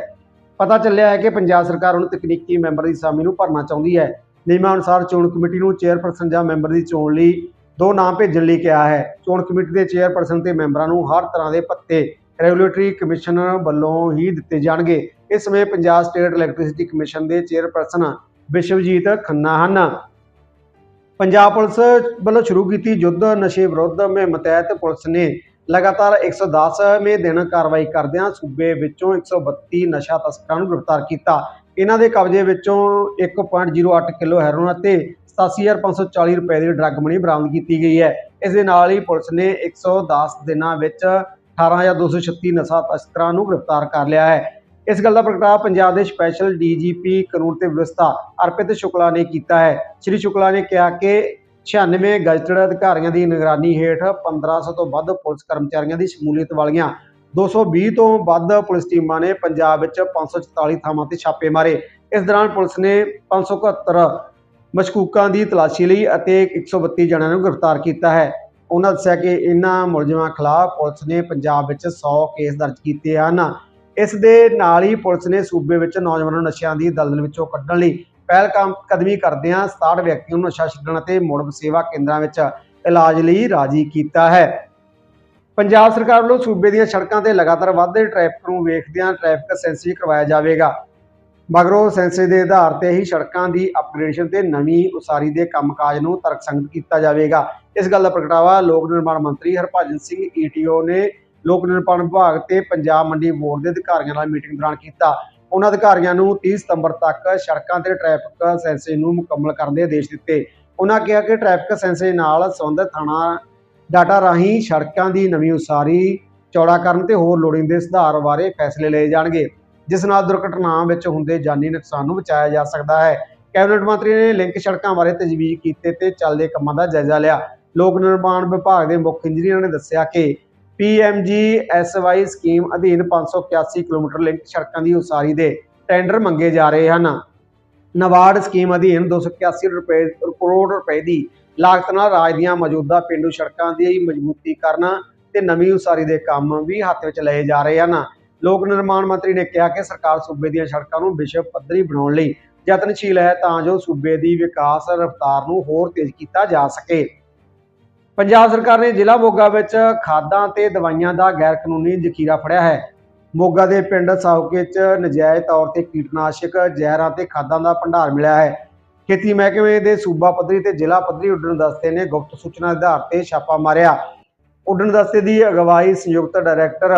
ਪਤਾ ਚੱਲਿਆ ਹੈ ਕਿ ਪੰਜਾਬ ਸਰਕਾਰ ਹੁਣ ਤਕਨੀਕੀ ਮੈਂਬਰ ਦੀ ਅਸਾਮੀ ਨੂੰ ਭਰਨਾ ਚਾਹੁੰਦੀ ਹੈ। ਨਿਯਮਾਂ ਅਨੁਸਾਰ ਚੋਣ ਕਮੇਟੀ ਨੂੰ ਚੇਅਰਪਰਸਨ ਜਾਂ ਮੈਂਬਰ ਦੀ ਚੋਣ ਲਈ ਦੋ ਨਾਮ ਭੇਜਣ ਲਈ ਕਿਹਾ ਹੈ। ਚੋਣ ਕਮੇਟੀ ਦੇ ਚੇਅਰਪਰਸਨ ਤੇ ਮੈਂਬਰਾਂ ਨੂੰ ਹਰ ਤਰ੍ਹਾਂ ਦੇ ਪੱਤੇ ਰੈਗੂਲੇਟਰੀ ਕਮਿਸ਼ਨ ਵੱਲੋਂ ਹੀ ਦਿੱਤੇ ਜਾਣਗੇ। ਇਸ ਸਮੇਂ ਪੰਜਾਬ ਸਟੇਟ ਇਲੈਕਟ੍ਰਿਸਿਟੀ ਕਮਿਸ਼ਨ ਦੇ ਚੇਅਰਪਰਸਨ ਵਿਸ਼ਵਜੀਤ ਖੰਨਾ ਹਨ। ਪੰਜਾਬ ਪੁਲਿਸ ਵੱਲੋਂ ਸ਼ੁਰੂ ਕੀਤੀ ਯੁੱਧ ਨਸ਼ੇ ਵਿਰੁੱਧ ਮੁਹਿੰਮ ਤਹਿਤ ਪੁਲਿਸ ਨੇ ਲਗਾਤਾਰ 110ਵੇਂ ਦਿਨ ਕਾਰਵਾਈ ਕਰਦਿਆਂ ਸੂਬੇ ਵਿੱਚੋਂ 132 ਨਸ਼ਾ ਤਸਕਰਾਂ ਨੂੰ ਗ੍ਰਿਫਤਾਰ ਕੀਤਾ। ਇਹਨਾਂ ਦੇ ਕਬਜ਼ੇ ਵਿੱਚੋਂ 1.08 ਕਿਲੋ ਹੈਰੋਇਨ ਅਤੇ 87540 ਰੁਪਏ ਦੀ ਡਰੱਗ ਮਨੀ ਬਰਾਮਦ ਕੀਤੀ ਗਈ ਹੈ। ਇਸ ਦੇ ਨਾਲ ਹੀ ਪੁਲਿਸ ਨੇ 110 ਦਿਨਾਂ ਵਿੱਚ 18236 ਨਸ਼ਾ ਤਸਕਰਾਂ ਨੂੰ ਗ੍ਰਿਫਤਾਰ ਕਰ ਲਿਆ ਹੈ। ਇਸ ਗੱਲ ਦਾ ਪ੍ਰਗਟਾਵਾ ਪੰਜਾਬ ਦੇ ਸਪੈਸ਼ਲ ਡੀਜੀਪੀ ਕਾਨੂੰਨ ਤੇ ਵਿਵਸਥਾ ਅਰਪਿਤ ਸ਼ੁਕਲਾ ਨੇ ਕੀਤਾ ਹੈ। ਸ਼੍ਰੀ ਸ਼ੁਕਲਾ ਨੇ ਕਿਹਾ ਕਿ 96 ਗਜ਼ਟਡ ਅਧਿਕਾਰੀਆਂ ਦੀ ਨਿਗਰਾਨੀ ਹੇਠ 1500 ਤੋਂ ਵੱਧ ਪੁਲਿਸ ਕਰਮਚਾਰੀਆਂ ਦੀ ਸ਼ਮੂਲੀਅਤ ਵਾਲੀਆਂ 220 ਤੋਂ ਵੱਧ ਪੁਲਿਸ ਟੀਮਾਂ ਨੇ ਪੰਜਾਬ ਵਿੱਚ 544 ਥਾਵਾਂ ਤੇ ਛਾਪੇ ਮਾਰੇ। ਇਸ ਦੌਰਾਨ ਪੁਲਿਸ ਨੇ 571 ਮਸ਼ਕੂਕਾਂ ਦੀ ਤਲਾਸ਼ੀ ਲਈ ਅਤੇ 132 ਜਣਿਆਂ ਨੂੰ ਗ੍ਰਿਫਤਾਰ ਕੀਤਾ ਹੈ। ਉਹਨਾਂ ਦੱਸਿਆ ਕਿ ਇਹਨਾਂ ਮੁਲਜ਼ਮਾਂ ਖਿਲਾਫ ਪੁਲਿਸ ਨੇ ਪੰਜਾਬ ਵਿੱਚ 100 ਕੇਸ ਦਰਜ ਕੀਤੇ ਹਨ। ਇਸ ਦੇ ਨਾਲ ਹੀ ਪੁਲਿਸ ਨੇ ਸੂਬੇ ਵਿੱਚ ਨੌਜਵਾਨਾਂ ਨੂੰ ਨਸ਼ਿਆਂ ਦੀ ਦਲਦਲ ਵਿੱਚੋਂ ਕੱਢਣ ਲਈ ਪਹਿਲ ਕਦਮੀ ਕਰਦਿਆਂ 67 ਵਿਅਕਤੀਆਂ ਨੂੰ ਨਸ਼ਾ ਛੱਡਣ ਅਤੇ ਮੁੜ ਸੇਵਾ ਕੇਂਦਰਾਂ ਵਿੱਚ ਇਲਾਜ ਲਈ ਰਾਜੀ ਕੀਤਾ ਹੈ। ਪੰਜਾਬ ਸਰਕਾਰ ਵੱਲੋਂ ਸੂਬੇ ਦੀਆਂ ਸੜਕਾਂ ਤੇ ਲਗਾਤਾਰ ਵੱਧਦੇ ਟ੍ਰੈਫਿਕ ਨੂੰ ਵੇਖਦਿਆਂ ਟ੍ਰੈਫਿਕ ਸੈਂਸੀ ਕਰਵਾਇਆ ਜਾਵੇਗਾ। ਮਗਰੋਂ ਸੈਂਸੇ ਦੇ ਆਧਾਰ ਤੇ ਹੀ ਸੜਕਾਂ ਦੀ ਅਪਗ੍ਰੇਡੇਸ਼ਨ ਤੇ ਨਵੀਂ ਉਸਾਰੀ ਦੇ ਕੰਮਕਾਜ ਨੂੰ ਤਰਕਸੰਗਤ ਕੀਤਾ ਜਾਵੇਗਾ। ਇਸ ਗੱਲ ਦਾ ਪ੍ਰਗਟਾਵਾ ਲੋਕ ਨਿਰਮਾਣ ਮੰਤਰੀ ਹਰਭਜਨ ਸਿੰਘ ਈਟੀਓ ਨੇ ਲੋਕ ਨਿਰਮਾਣ ਵਿਭਾਗ ਤੇ ਪੰਜਾਬ ਮੰਡੀ ਬੋਰਡ ਦੇ ਅਧਿਕਾਰੀਆਂ ਨਾਲ ਮੀਟਿੰਗ ਦੌਰਾਨ ਕੀਤਾ। ਉਹਨਾਂ ਅਧਿਕਾਰੀਆਂ ਨੂੰ 30 ਸਤੰਬਰ ਤੱਕ ਸੜਕਾਂ ਤੇ ਟ੍ਰੈਫਿਕ ਸੈਂਸੇ ਨੂੰ ਮੁਕੰਮਲ ਕਰਨ ਦੇ ਆਦੇਸ਼ ਦਿੱਤੇ। ਉਹਨਾਂ ਕਿਹਾ ਕਿ ਟ੍ਰੈਫਿਕ ਸੈਂਸੇ ਨਾਲ ਸੰਬੰਧਿਤ ਥਾਣਾ ਡਾਟਾ ਰਾਹੀਂ ਸੜਕਾਂ ਦੀ ਨਵੀਂ ਉਸਾਰੀ ਚੌੜਾ ਕਰਨ ਤੇ ਹੋਰ ਲੋੜੀਂਦੇ ਸੁਧਾਰ ਬਾਰੇ ਫੈਸਲੇ ਲਏ ਜਾਣਗੇ। ਜਿਸ ਨਾਲ ਦੁਰਘਟਨਾਵਾਂ ਵਿੱਚ ਹੁੰਦੇ ਜਾਨੀ ਨੁਕਸਾਨ ਨੂੰ ਬਚਾਇਆ ਜਾ ਸਕਦਾ ਹੈ। ਕੈਬਨਿਟ ਮੰਤਰੀ ਨੇ ਲਿੰਕ ਸੜਕਾਂ ਬਾਰੇ ਤਜਵੀਜ਼ ਕੀਤੇ ਤੇ ਚੱਲਦੇ ਕੰਮਾਂ ਦਾ ਜਾਇਜ਼ਾ ਲਿਆ। ਲੋਕ ਨਿਰਮਾਣ ਵਿਭਾਗ ਦੇ ਮੁੱਖ ਇੰਜੀਨੀਅਰ ਨੇ ਦੱਸਿਆ ਕਿ PMGSY ਸਕੀਮ ਅਧੀਨ 581 ਕਿਲੋਮੀਟਰ ਲਿੰਕ ਸੜਕਾਂ ਦੀ ਉਸਾਰੀ ਦੇ ਟੈਂਡਰ ਮੰਗੇ ਜਾ ਰਹੇ ਹਨ। ਨਵਾਰਡ ਸਕੀਮ ਅਧੀਨ 281 ਰੁਪਏ, ਕਰੋੜ ਰੁਪਏ ਦੀ ਲਾਗਤ ਨਾਲ ਰਾਜ ਦੀਆਂ ਮੌਜੂਦਾ ਪਿੰਡੂ ਸੜਕਾਂ ਦੀ ਮਜ਼ਬੂਤੀਕਰਨ ਤੇ ਨਵੀਂ ਉਸਾਰੀ ਦੇ ਕੰਮ ਵੀ ਹੱਥ ਵਿੱਚ ਲਏ ਜਾ ਰਹੇ ਹਨ। ਲੋਕ ਨਿਰਮਾਣ ਮੰਤਰੀ ਨੇ ਕਿਹਾ ਕਿ ਸਰਕਾਰ ਸੂਬੇ ਦੀਆਂ ਸੜਕਾਂ ਨੂੰ ਵਿਸ਼ਵ ਪੱਧਰੀ ਬਣਾਉਣ ਲਈ ਯਤਨਸ਼ੀਲ ਹੈ ਤਾਂ ਜੋ ਸੂਬੇ ਦੀ ਵਿਕਾਸ ਰਫ਼ਤਾਰ ਨੂੰ ਹੋਰ ਤੇਜ਼ ਕੀਤਾ ਜਾ ਸਕੇ। ਪੰਜਾਬ ਸਰਕਾਰ ਨੇ ਜ਼ਿਲ੍ਹਾ ਮੋਗਾ ਵਿੱਚ ਖਾਦਾਂ ਤੇ ਦਵਾਈਆਂ ਦਾ ਗੈਰ ਕਾਨੂੰਨੀ ਜ਼ਖੀਰਾ ਫੜਿਆ ਹੈ। ਮੋਗਾ ਦੇ ਪਿੰਡ ਸਾਉਕੇ 'ਚ ਨਜਾਇਜ਼ ਤੌਰ ਤੇ ਕੀਟਨਾਸ਼ਕ ਜ਼ਹਿਰਾਂ ਤੇ ਖਾਦਾਂ ਦਾ ਭੰਡਾਰ ਮਿਲਿਆ ਹੈ। ਖੇਤੀ ਮਹਿਕਮੇ ਦੇ ਸੂਬਾ ਪੱਧਰੀ ਤੇ ਜ਼ਿਲ੍ਹਾ ਪੱਧਰੀ ਉੱਡਣ ਦਸਤੇ ਨੇ ਗੁਪਤ ਸੂਚਨਾ ਆਧਾਰ ਤੇ ਛਾਪਾ ਮਾਰਿਆ। ਉੱਡਣ ਦਸਤੇ ਦੀ ਅਗਵਾਈ ਸੰਯੁਕਤ ਡਾਇਰੈਕਟਰ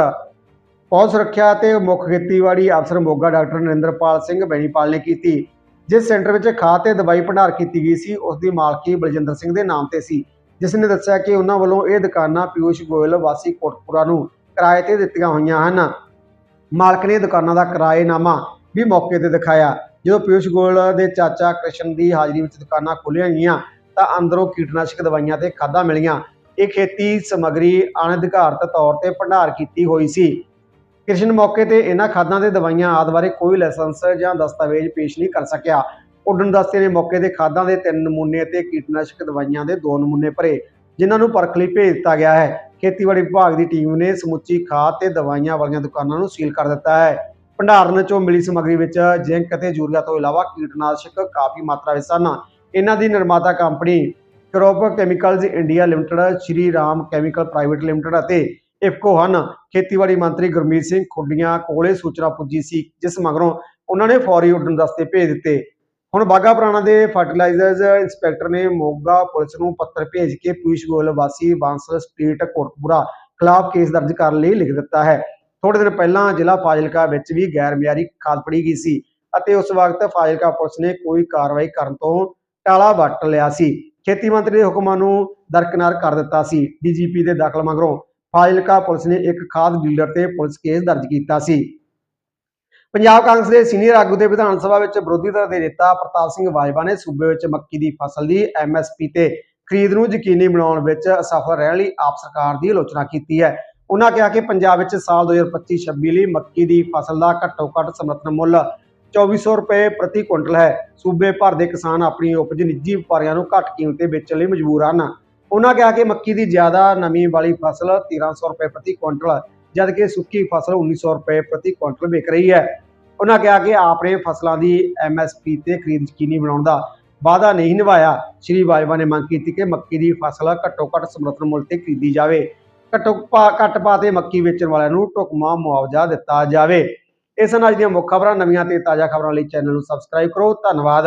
ਪੌਦ ਸੁਰੱਖਿਆ ਅਤੇ ਮੁੱਖ ਖੇਤੀਬਾੜੀ ਅਫਸਰ ਮੋਗਾ ਡਾਕਟਰ ਨਰਿੰਦਰਪਾਲ ਸਿੰਘ ਬੈਣੀਪਾਲ ਨੇ ਕੀਤੀ। ਜਿਸ ਸੈਂਟਰ ਵਿੱਚ ਖਾਦ ਤੇ ਦਵਾਈ ਭੰਡਾਰ ਕੀਤੀ ਗਈ ਸੀ, ਉਸ ਦੀ ਮਾਲਕੀ ਬਲਜਿੰਦਰ ਸਿੰਘ ਦੇ ਨਾਮ ਤੇ ਸੀ। ਜਿਸ ਨੇ ਦੱਸਿਆ ਕਿ ਉਹਨਾਂ ਵੱਲੋਂ ਇਹ ਦੁਕਾਨਾਂ ਪਿਊਸ਼ ਗੋਇਲ, ਵਾਸੀ ਕੋਟਪੁਰਾ ਨੂੰ ਕਿਰਾਏ ਤੇ ਦਿੱਤੀਆਂ ਹੋਈਆਂ ਹਨ। ਮਾਲਕ ਨੇ ਦੁਕਾਨਾਂ ਦਾ ਕਿਰਾਏਨਾਮਾ ਵੀ ਮੌਕੇ ਤੇ ਦਿਖਾਇਆ। ਜਦੋਂ ਪਿਊਸ਼ ਗੋਇਲ ਦੇ ਚਾਚਾ ਕ੍ਰਿਸ਼ਨ ਦੀ ਹਾਜ਼ਰੀ ਵਿੱਚ ਦੁਕਾਨਾਂ ਖੋਲ੍ਹੀਆਂ ਗਈਆਂ, ਤਾਂ ਅੰਦਰੋਂ ਕੀਟਨਾਸ਼ਕ ਦਵਾਈਆਂ ਤੇ ਖਾਦਾਂ ਮਿਲੀਆਂ। ਇਹ ਖੇਤੀ ਸਮੱਗਰੀ ਅਣਅਧਿਕਾਰਤ ਤੌਰ ਤੇ ਭੰਡਾਰ ਕੀਤੀ ਹੋਈ ਸੀ। ਕ੍ਰਿਸ਼ਨ ਮੌਕੇ ਤੇ ਇਹਨਾਂ ਖਾਦਾਂ ਤੇ ਦਵਾਈਆਂ ਆਦਿ ਬਾਰੇ ਕੋਈ ਲਾਇਸੈਂਸ ਜਾਂ ਦਸਤਾਵੇਜ਼ ਪੇਸ਼ ਨਹੀਂ ਕਰ ਸਕਿਆ। ਉੱਡਣ ਦਸਤੇ ਨੇ ਮੌਕੇ ਤੇ ਖਾਦਾਂ ਦੇ ਤਿੰਨ ਨਮੂਨੇ ਅਤੇ ਕੀਟਨਾਸ਼ਕ ਦਵਾਈਆਂ ਦੇ ਦੋ ਨਮੂਨੇ ਭਰੇ, ਜਿਨ੍ਹਾਂ ਨੂੰ ਪਰਖ ਲਈ ਭੇਜ ਦਿੱਤਾ ਗਿਆ ਹੈ। ਖੇਤੀਬਾੜੀ ਵਿਭਾਗ ਦੀ ਟੀਮ ਨੇ ਸਮੁੱਚੀ ਖਾਦ ਤੇ ਦਵਾਈਆਂ ਵਾਲੀਆਂ ਦੁਕਾਨਾਂ ਨੂੰ ਸੀਲ ਕਰ ਦਿੱਤਾ ਹੈ। ਭੰਡਾਰਨ ਚੋਂ ਮਿਲੀ ਸਮੱਗਰੀ ਵਿੱਚ ਜ਼ਿੰਕ ਅਤੇ ਯੂਰੀਆ ਤੋਂ ਇਲਾਵਾ ਕੀਟਨਾਸ਼ਕ ਕਾਫੀ ਮਾਤਰਾ ਵਿੱਚ ਸਨ। ਇਹਨਾਂ ਦੀ ਨਿਰਮਾਤਾ company crop chemicals India limited, Shri Ram chemical private limited ਅਤੇ ਇਫਕੋ ਹਨ। ਖੇਤੀਬਾੜੀ ਮੰਤਰੀ ਗੁਰਮੀਤ ਸਿੰਘ ਖੁੱਡੀਆਂ ਕੋਲੇ ਸੂਚਨਾ ਪੁੱਜੀ ਸੀ, ਜਿਸ ਮਗਰੋਂ ਉਹਨਾਂ ਨੇ ਫੌਰੀ ਉੱਡਣ ਦਸਤੇ ਭੇਜ ਦਿੱਤੇ। ਹੁਣ ਬਾਗਾ ਪੁਰਾਣਾ ਦੇ ਫਰਟੀਲਾਈਜ਼ਰਜ਼ ਇੰਸਪੈਕਟਰ ਨੇ ਮੋਗਾ ਪੁਲਿਸ ਨੂੰ ਪੱਤਰ ਭੇਜ ਕੇ ਪੀਸ਼ ਗੋਇਲ ਵਾਸੀ ਬਾਂਸਲ ਸਟਰੀਟ ਕੋਟਪੂਰਾ ਖਿਲਾਫ ਕੇਸ ਦਰਜ ਕਰਨ ਲਈ ਲਿਖ ਦਿੱਤਾ ਹੈ। ਥੋੜੇ ਦਿਨ ਪਹਿਲਾਂ ਜ਼ਿਲ੍ਹਾ ਫਾਜ਼ਿਲਕਾ ਵਿੱਚ ਵੀ ਗੈਰ ਮਿਆਰੀ ਖਾਦ ਫੜੀ ਗਈ ਸੀ ਅਤੇ ਉਸ ਵਕਤ ਫਾਜ਼ਿਲਕਾ ਪੁਲਿਸ ਨੇ ਕੋਈ ਕਾਰਵਾਈ ਕਰਨ ਤੋਂ ਟਾਲਾ ਵੱਟ ਲਿਆ ਸੀ। ਖੇਤੀ ਮੰਤਰੀ ਦੇ ਹੁਕਮਾਂ ਨੂੰ ਦਰਕਨਾਰ ਕਰ ਦਿੱਤਾ ਸੀ। ਡੀਜੀਪੀ ਦੇ ਦਖਲ ਮਗਰੋਂ ਫਾਜ਼ਿਲਕਾ ਪੁਲਿਸ ਨੇ ਇੱਕ ਖਾਦ ਡੀਲਰ ਤੇ ਪੁਲਿਸ ਕੇਸ ਦਰਜ ਕੀਤਾ ਸੀ। ਪੰਜਾਬ ਕਾਂਗਰਸ ਦੇ ਸੀਨੀਅਰ ਆਗੂ ਦੇ ਵਿਧਾਨ ਸਭਾ ਵਿੱਚ ਵਿਰੋਧੀ ਧਿਰ ਦੇ ਨੇਤਾ ਪ੍ਰਤਾਪ ਸਿੰਘ ਬਾਜਵਾ ਨੇ ਸੂਬੇ ਵਿੱਚ ਮੱਕੀ ਦੀ ਫਸਲ ਦੀ ਐਮਐਸਪੀ ਤੇ ਖਰੀਦ ਨੂੰ ਯਕੀਨੀ ਬਣਾਉਣ ਵਿੱਚ ਅਸਫਲ ਰਹਿਣ ਲਈ ਆਪ ਸਰਕਾਰ ਦੀ ਆਲੋਚਨਾ ਕੀਤੀ ਹੈ। ਉਹਨਾਂ ਕਿਹਾ ਕਿ ਪੰਜਾਬ ਵਿੱਚ ਸਾਲ 2025-26 ਲਈ ਮੱਕੀ ਦੀ ਫਸਲ ਦਾ ਘੱਟੋ ਘੱਟ ਸਮਰਥਨ ਮੁੱਲ 2400 ਰੁਪਏ ਪ੍ਰਤੀ ਕੁਇੰਟਲ ਹੈ। ਸੂਬੇ ਭਰ ਦੇ ਕਿਸਾਨ ਆਪਣੀ ਉਪਜ ਨਿੱਜੀ ਵਪਾਰੀਆਂ ਨੂੰ ਘੱਟ ਕੀਮਤ ਤੇ ਵੇਚਣ ਲਈ ਮਜਬੂਰ ਹਨ। ਉਹਨਾਂ ਕਿਹਾ ਕਿ ਮੱਕੀ ਦੀ ਜ਼ਿਆਦਾ ਨਮੀ ਵਾਲੀ ਫਸਲ 1300 ਰੁਪਏ ਪ੍ਰਤੀ ਕੁਇੰਟਲ, ਜਦਕਿ ਸੁੱਕੀ ਫਸਲ 1900 ਰੁਪਏ ਪ੍ਰਤੀ ਕੁਇੰਟਲ ਵਿਕ ਰਹੀ ਹੈ। ਉਹਨਾਂ ਕਿਹਾ ਕਿ ਆਪਣੇ ਫਸਲਾਂ ਦੀ ਐਮਐਸਪੀ ਤੇ ਖਰੀਦ ਯਕੀਨੀ ਬਣਾਉਣ ਦਾ ਵਾਅਦਾ ਨਹੀਂ ਨਿਭਾਇਆ। ਸ਼੍ਰੀ ਬਾਜਵਾ ਨੇ ਮੰਗ ਕੀਤੀ ਕਿ ਮੱਕੀ ਦੀ ਫਸਲ ਘੱਟੋ ਘੱਟ ਸਮਰਥਨ ਮੁੱਲ ਤੇ ਖਰੀਦੀ ਜਾਵੇ। ਘੱਟੋ ਪਾ- ਘੱਟ ਪਾ ਤੇ ਮੱਕੀ ਵੇਚਣ ਵਾਲਿਆਂ ਨੂੰ ਢੁਕਮਾ ਮੁਆਵਜ਼ਾ ਦਿੱਤਾ ਜਾਵੇ। ਇਸ ਅਨਾਜ ਦੀਆਂ ਮੁੱਖ ਖਬਰਾਂ, ਨਵੀਆਂ ਤੇ ਤਾਜ਼ਾ ਖਬਰਾਂ ਲਈ ਚੈਨਲ ਨੂੰ ਸਬਸਕ੍ਰਾਈਬ ਕਰੋ। ਧੰਨਵਾਦ।